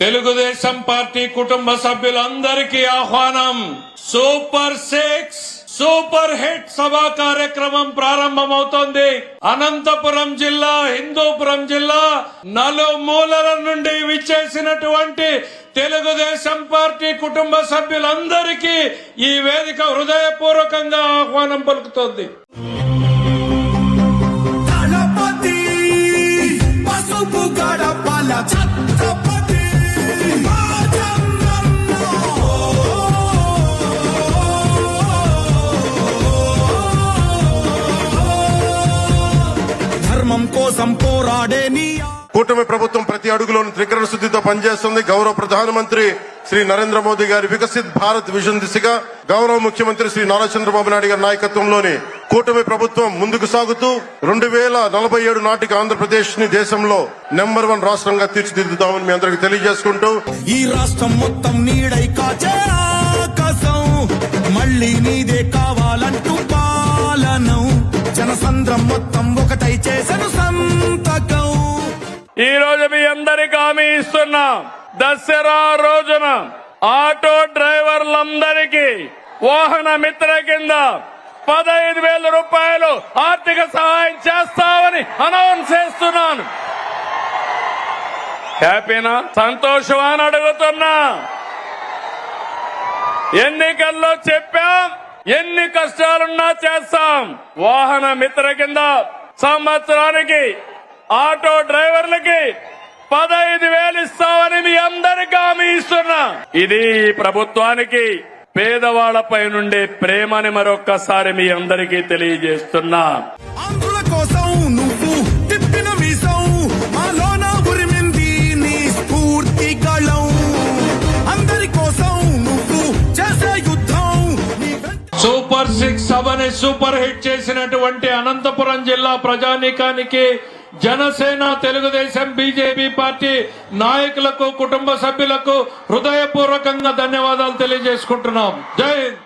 Telugu Desam party కుటుంబ సభ్యులందరికీ ఆహ్వానం సూపర్ సిక్స్ సూపర్ హిట్ సభా కార్యక్రమం ప్రారంభమవుతోంది. అనంతపురం జిల్లా హిందూపురం జిల్లా నలుమూలల నుండి విచ్చేసినటువంటి తెలుగుదేశం పార్టీ కుటుంబ సభ్యులందరికీ ఈ వేదిక హృదయపూర్వకంగా ఆహ్వానం పలుకుతోంది. కోసం పోరాడే నీ కూటమి ప్రభుత్వం ప్రతి అడుగులోని త్రికరణ శుద్ధితో పనిచేస్తుంది. గౌరవ ప్రధానమంత్రి శ్రీ నరేంద్ర మోదీ గారి వికసిత్ భారత్ విజన్ దిశగా గౌరవ ముఖ్యమంత్రి శ్రీ నారా చంద్రబాబు నాయుడు గారి నాయకత్వంలోని కూటమి ప్రభుత్వం ముందుకు సాగుతూ రెండు వేల నలభై ఏడు నాటికి ఆంధ్రప్రదేశ్ని దేశంలో నెంబర్ వన్ రాష్ట్రంగా తీర్చిదిద్దుతామని మీ అందరికి తెలియజేసుకుంటూ ఈ రాష్ట్రం మొత్తం నీడై కాచే ఆకాశం. మళ్ళీ నీదే కావాలంటూ పాలనం. జనసంద్రం మొత్తం ఒకటై చేసను సంతకం ఈ రోజు మీ అందరికి హామీ ఇస్తున్నాం. దసరా రోజున ఆటో డ్రైవర్లందరికీ వాహన మిత్ర కింద పదహైదు వేల రూపాయలు ఆర్థిక సహాయం చేస్తామని అనౌన్స్ చేస్తున్నాను. హ్యాపీనా? సంతోషమా అని అడుగుతున్నా. ఎన్నికల్లో చెప్పాం ఎన్ని కష్టాలున్నా చేస్తాం. వాహన మిత్ర కింద సంవత్సరానికి ఆటో డ్రైవర్లకి పదహైదు వేలు ఇస్తామని మీ అందరికీ హామీ ఇస్తున్నా. ఇది ఈ ప్రభుత్వానికి పేదవాళ్ళపై నుండే ప్రేమని మరొక్కసారి మీ అందరికీ తెలియజేస్తున్నా. కోసం నువ్వు తిప్పిన మాలోన ఉరిమింది నీ స్ఫూర్తి గళం అందరి కోసం నువ్వు చేసే యుద్ధం సూపర్ సిక్స్ సభని సూపర్ హిట్ చేసినటువంటి అనంతపురం జిల్లా ప్రజానీకానికి జనసేన తెలుగుదేశం బీజేపీ పార్టీ నాయకులకు కుటుంబ సభ్యులకు హృదయపూర్వకంగా ధన్యవాదాలు తెలియజేసుకుంటున్నాం. జై హింద్.